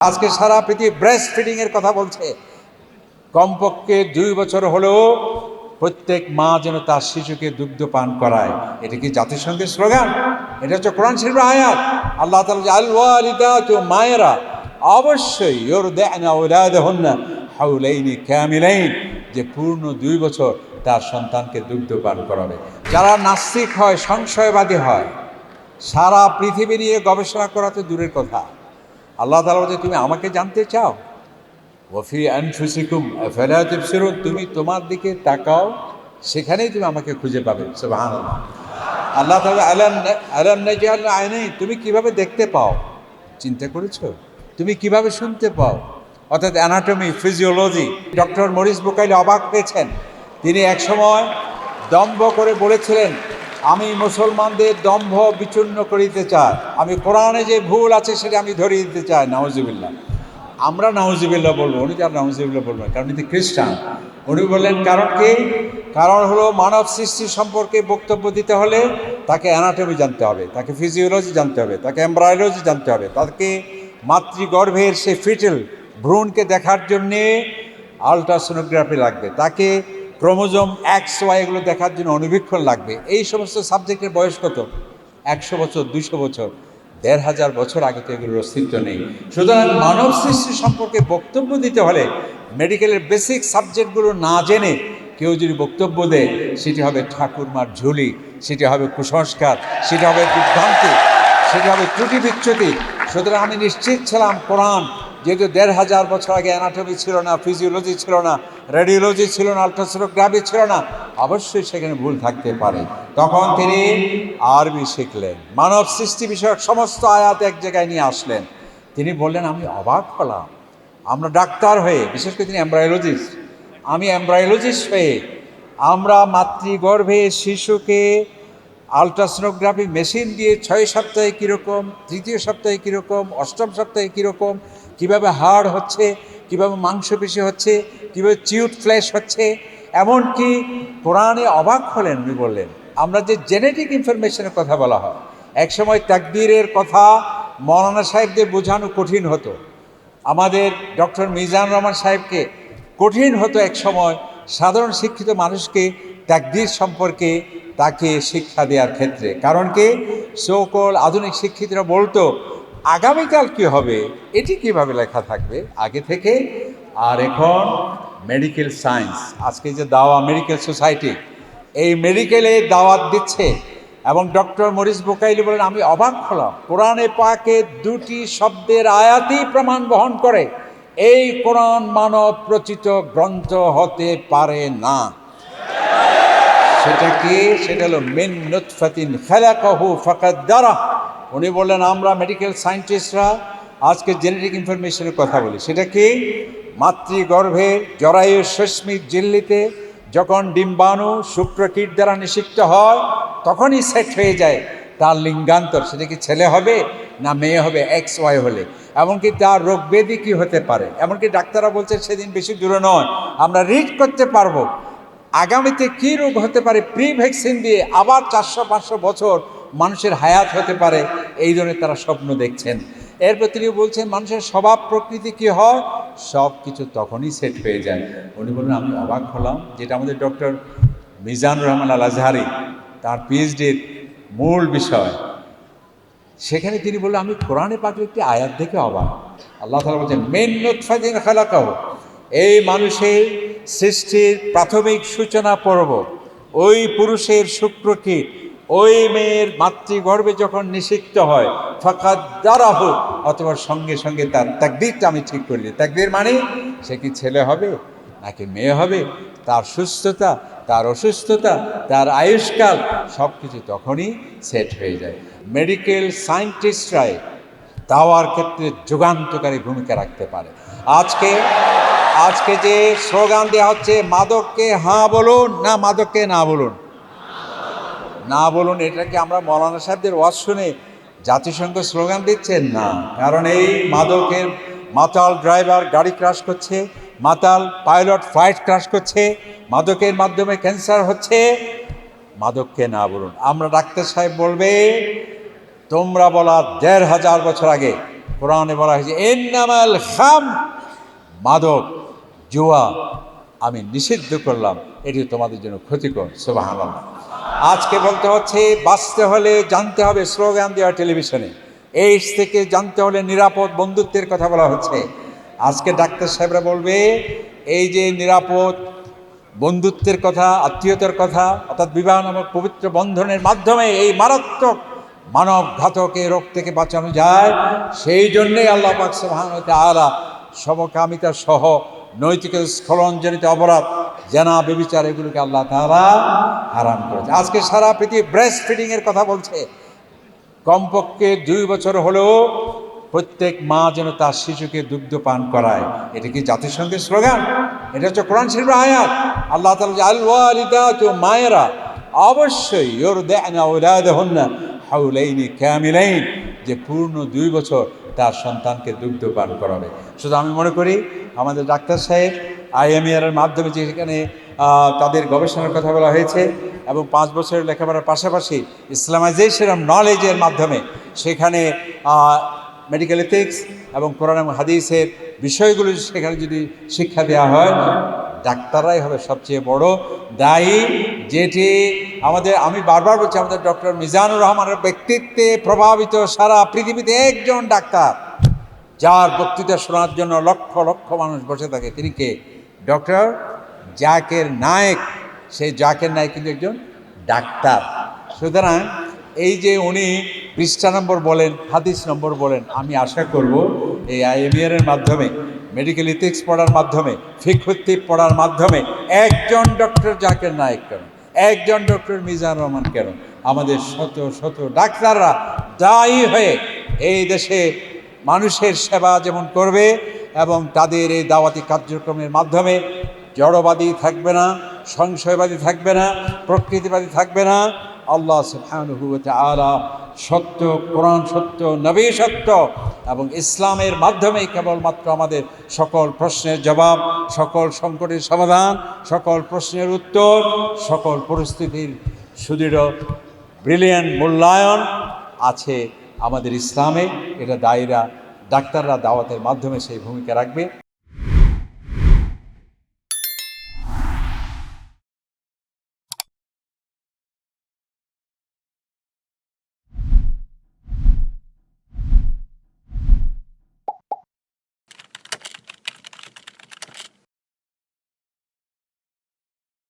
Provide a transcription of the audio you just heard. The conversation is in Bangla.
আজকে সারা পৃথিবী ব্রেস্ট ফিডিং এর কথা বলছে। কমপক্ষে দুই বছর হলেও প্রত্যেক মা যেন তার শিশুকে দুগ্ধ পান করায়। এটা কি জাতিসংঘের স্লোগান? এটা হচ্ছে কোরআন শরীফের আয়াত। আল্লাহ তালা তো মায়েরা, অবশ্যই ক্যামিলাইন যে পূর্ণ দুই বছর তার সন্তানকে দুগ্ধ পান করাবে। যারা নাস্তিক হয়, সংশয়বাদী হয়, সারা পৃথিবী নিয়ে গবেষণা করা তো দূরের কথা। আল্লাহ তালা বলছে, তুমি আমাকে জানতে চাও? ওফি আনফুসিকুম, আফালা তুবসিরুন? তুমি তোমার দিকে তাকাও, সেখানেই তুমি আমাকে খুঁজে পাবে। সুবহানাল্লাহ। আল্লাহ তাআলা আলাম আলাম নাজাল আইনাই তুমি কীভাবে দেখতে পাও? চিন্তা করেছ? তুমি কীভাবে শুনতে পাও? অর্থাৎ anatomy physiology doctor Maurice Bucaille অবাক পেয়েছেন তিনি একসময় দম্ভ করে বলেছিলেন আমি মুসলমানদের দম্ভ বিচূর্ণ করিতে চাই। আমি কোরআনে যে ভুল আছে সেটা আমি ধরিয়ে দিতে চাই, নাউজুবিল্লাহ। আমরা নাউজিবিল্লা বলব, উনি যার নাউজিবিল্লা বলবেন, কারণ উনি খ্রিস্টান। উনি বললেন, কারণ কি? কারণ হলো মানব সৃষ্টি সম্পর্কে বক্তব্য দিতে হলে তাকে অ্যানাটমি জানতে হবে, তাকে ফিজিওলজি জানতে হবে, তাকে এমব্রয়লজি জানতে হবে, তাকে মাতৃগর্ভের সে ফিটেল ভ্রূণকে দেখার জন্যে আলট্রাসোনোগ্রাফি লাগবে, তাকে ক্রোমোজোম এক্স ওয়াই এগুলো দেখার জন্য অনুবীক্ষণ লাগবে। এই সমস্ত সাবজেক্টের বয়স কত? একশো বছর দুশো বছর, দেড় হাজার বছর আগে তো এগুলোর অস্তিত্ব নেই। সুতরাং মানব সৃষ্টি সম্পর্কে বক্তব্য দিতে হলে মেডিকেলের বেসিক সাবজেক্টগুলো না জেনে কেউ যদি বক্তব্য দেয়, সেটি হবে ঠাকুরমার ঝুলি, সেটি হবে কুসংস্কার, সেটি হবে বিভ্রান্তি, সেটি হবে ত্রুটি বিচ্যুতি। সুতরাং আমি নিশ্চিত ছিলাম কোরআন যেহেতু দেড় হাজার বছর আগে অ্যানাটমি ছিল না ফিজিওলজি ছিল না রেডিওলজি ছিল না আলট্রাসোনোগ্রাফি ছিল না, অবশ্যই সেখানে ভুল থাকতে পারে। তখন তিনি আরবি শিখলেন, মানব সৃষ্টি বিষয়ক সমস্ত আয়াত এক জায়গায় নিয়ে আসলেন। তিনি বললেন, আমি অবাক হলাম। আমরা ডাক্তার হয়ে, বিশেষ করে তিনি এমব্রায়োলজিস্ট আমি এমব্রায়োলজিস্ট হয়ে, আমরা মাতৃগর্ভে শিশুকে আলট্রাসোনোগ্রাফি মেশিন দিয়ে ছয় সপ্তাহে কীরকম, তৃতীয় সপ্তাহে কীরকম, অষ্টম সপ্তাহে কীরকম, কীভাবে হাড় হচ্ছে, কীভাবে মাংসপেশি হচ্ছে, কীভাবে চিউট ফ্ল্যাশ হচ্ছে, এমনকি কোরআনে অবাক হলেন, উনি বললেন, আমরা যে জেনেটিক ইনফরমেশনের কথা বলা হয়, একসময় তাকদীরের কথা মৌলানা সাহেবদের বোঝানো কঠিন হতো। আমাদের ডক্টর মিজান রহমান সাহেবকে কঠিন হতো এক সময় সাধারণ শিক্ষিত মানুষকে তাকদির সম্পর্কে তাকে শিক্ষা দেওয়ার ক্ষেত্রে। কারণ কি? সকল আধুনিক শিক্ষিতরা বলতো, আগামীকাল কি হবে? এটি কীভাবে লেখা থাকবে? আগে থেকে। আর এখন মেডিকেল সায়েন্স আজকে যে দাওয়া মেডিকেল সোসাইটি এই মেডিকেলে দাওয়াত দিচ্ছে। এবং ডক্টর মরিস বোকাইলি বলেন, আমি অবাক হলাম। কোরআনে পাকে দুটি শব্দের আয়াতই প্রমাণ বহন করে। এই কোরআন মানব রচিত গ্রন্থ হতে পারে না। সেটা কি? সেটা হলো, মেন নুৎফাতিন খালাকাহু ফাকাদ দ্বারা উনি বললেন, আমরা মেডিকেল সায়েন্টিস্টরা আজকে জেনেটিক ইনফরমেশনের কথা বলি। সেটা কি? মাতৃগর্ভের জরায়ু সুস্মিত জিল্লিতে যখন ডিম্বাণু শুক্রকীট দ্বারা নিষিক্ত হয়, তখনই সেট হয়ে যায় তার লিঙ্গান্তর। সেটা কি ছেলে হবে না মেয়ে হবে? এক্স ওয়াই হলে। এমনকি তার রোগ ব্যাধি কী হতে পারে? এমনকি ডাক্তাররা বলছে সেদিন বেশি দূরে নয়। আমরা রিড করতে পারব। আগামীতে কী রোগ হতে পারে? প্রি ভ্যাকসিন দিয়ে আবার চারশো, পাঁচশো বছর মানুষের হায়াত হতে পারে, এই ধরনের তারা স্বপ্ন দেখছেন। এরপর তিনি বলছেন, মানুষের স্বভাব প্রকৃতি কি হয়? সব কিছু তখনই সেট হয়ে যায়। উনি বললেন, আমি অবাক হলাম যেটা আমাদের ডক্টর মিজানুর রহমান আল আজহারি তার পিএইচডির মূল বিষয়। সেখানে তিনি বললেন, আমি কোরআনে পাকের একটি আয়াত দেখে অবাক। আল্লাহ তালা বলছেন, মেন নোৎফাদিন খালাকাহ, এই মানুষের সৃষ্টির প্রাথমিক সূচনা পর্ব। ওই পুরুষের শুক্রকীট ওই মেয়ের মাতৃগর্ভে যখন নিষিক্ত হয় ফাঁকা দ্বারা হোক অথবা সঙ্গে সঙ্গে তার তাকদিরটা আমি ঠিক করলি। তাকদির মানে সে কি ছেলে হবে নাকি মেয়ে হবে? তার সুস্থতা, তার অসুস্থতা, তার আয়ুষ্কাল সব কিছু তখনই সেট হয়ে যায়। মেডিকেল সায়েন্টিস্টরাই দাওয়ার ক্ষেত্রে যুগান্তকারী ভূমিকা রাখতে পারে। আজকে আজকে যে স্লোগান দেওয়া হচ্ছে, মাদককে হাঁ বলুন না মাদককে না বলুন? না বলুন, এটা কি আমরা মৌলানা সাহেবদের ওয়াজ শুনে জাতিসংঘ স্লোগান দিচ্ছেন না। কারণ এই মাদকের মাতাল ড্রাইভার গাড়ি ক্রাশ করছে, মাতাল পাইলট ফ্লাইট ক্রাশ করছে, মাদকের মাধ্যমে ক্যান্সার হচ্ছে। মাদককে না বলুন। আমরা ডাক্তার সাহেব বলবে, তোমরা বলা দেড় হাজার বছর আগে কোরআনে বলা হয়েছে এন্নামাল খাম মাদক। জুয়া আমি নিষিদ্ধ করলাম এটি তোমাদের জন্য ক্ষতিকর সুবাহান আজকে বলতে হচ্ছে, বাঁচতে হলে জানতে হবে স্লোগান দেওয়া টেলিভিশনে। এইডস থেকে জানতে হলে নিরাপদ বন্ধুত্বের কথা বলা হচ্ছে। আজকে ডাক্তার সাহেবরা বলবে, এই যে নিরাপদ বন্ধুত্বের কথা, আত্মীয়তার কথা, অর্থাৎ বিবাহ নামক পবিত্র বন্ধনের মাধ্যমে এই মারাত্মক মানব ঘাতক এই রোগ থেকে বাঁচানো যায়, সেই জন্যেই আল্লাহ পাক সুবহানাহু ওয়া সমকামিতা সহ নৈতিক স্খলনজনিত অপরাধ, জেনা বেবিচার এগুলোকে আল্লাহ তারা হারাম করেছে। আজকে সারা পৃথিবী ব্রেস্ট ফিডিং এর কথা বলছে। কমপক্ষে দুই বছর হলেও প্রত্যেক মা যেন তার শিশুকে দুগ্ধ পান করায়। এটা কি জাতিসংঘের স্লোগান? এটা হচ্ছে কোরআন শরীফের আয়াত। আল্লাহ তাআলা আল ওয়ালিদাতু মায়েরা, অবশ্যই ক্যামিলাইন যে পূর্ণ দুই বছর তার সন্তানকে দুগ্ধ পান করাবে। শুধু আমি মনে করি আমাদের ডাক্তার সাহেব আইএমইআর এর মাধ্যমে যে সেখানে তাদের গবেষণার কথা বলা হয়েছে এবং পাঁচ বছরের লেখাপড়ার পাশাপাশি ইসলামাইজেশন অফ নলেজের মাধ্যমে সেখানে মেডিকেল এথিক্স এবং কোরআন এবং হাদিসের বিষয়গুলো সেখানে যদি শিক্ষা দেওয়া হয়, ডাক্তাররাই হবে সবচেয়ে বড় দায়ী। যেটি আমাদের, আমি বারবার বলছি, আমাদের ডক্টর মিজানুর রহমানের ব্যক্তিত্বে প্রভাবিত সারা পৃথিবীতে একজন ডাক্তার। যার বক্তৃতা শোনার জন্য লক্ষ লক্ষ মানুষ বসে থাকে। তিনি কে? ডক্টর জাকের নায়ক। সেই জাকের নায়ক কিন্তু একজন ডাক্তার। সুতরাং এই যে উনি পৃষ্ঠা নম্বর বলেন, হাদিস নম্বর বলেন, আমি আশা করব এই আইএমইআর এর মাধ্যমে মেডিকেল ইথিক্স পড়ার মাধ্যমে ফিক্ষুত্তিব পড়ার মাধ্যমে একজন ডক্টর জাকের নায়ক কেন? একজন ডক্টর মিজান রহমান কেন? আমাদের শত শত ডাক্তাররা দায়ী হয়ে এই দেশে মানুষের সেবা যেমন করবে এবং তাদের এই দাওয়াতি কার্যক্রমের মাধ্যমে জড়বাদী থাকবে না, সংশয়বাদী থাকবে না, প্রকৃতিবাদী থাকবে না। আল্লাহ ওয়া সত্য, কোরআন সত্য, নবী সত্য এবং ইসলামের মাধ্যমেই কেবলমাত্র আমাদের সকল প্রশ্নের জবাব, সকল সংকটের সমাধান, সকল প্রশ্নের উত্তর, সকল পরিস্থিতির সুদৃঢ় ব্রিলিয়ান্ট মূল্যায়ন আছে। আমাদের ইসলামে এটা দায়ীরা ডাক্তাররা দাওয়াতের মাধ্যমে সেই ভূমিকা রাখবে।